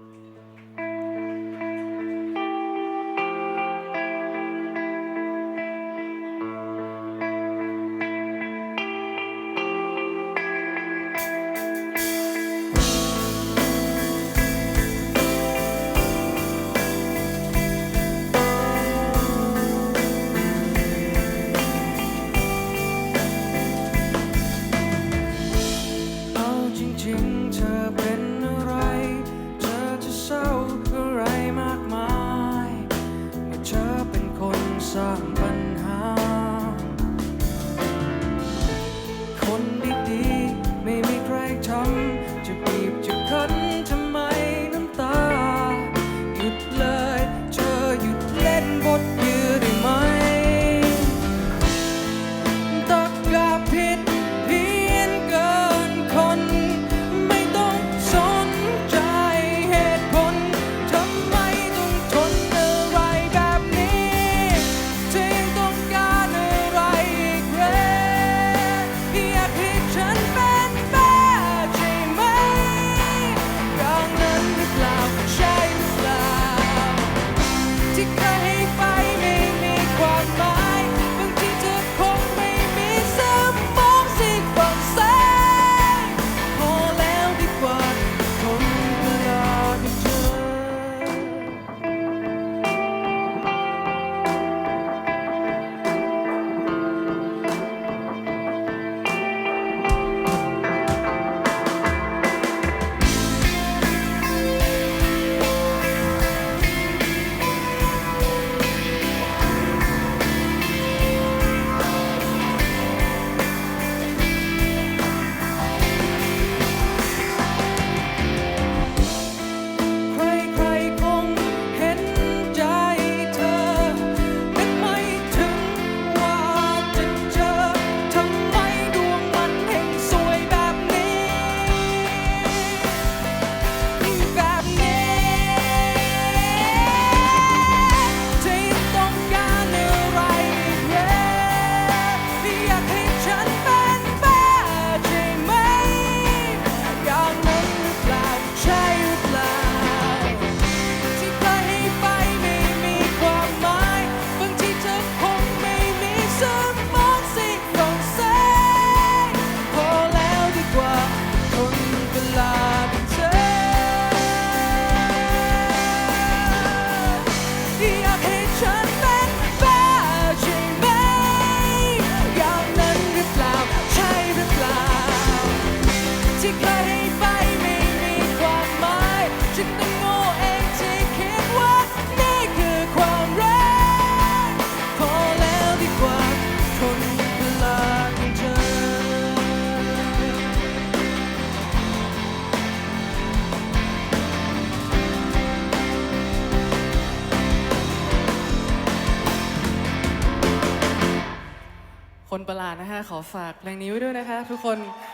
Mm-hmm. shut back นประหลาดนะฮะขอฝากเพลงนี้ไว้ด้วยนะคะ ทุกคน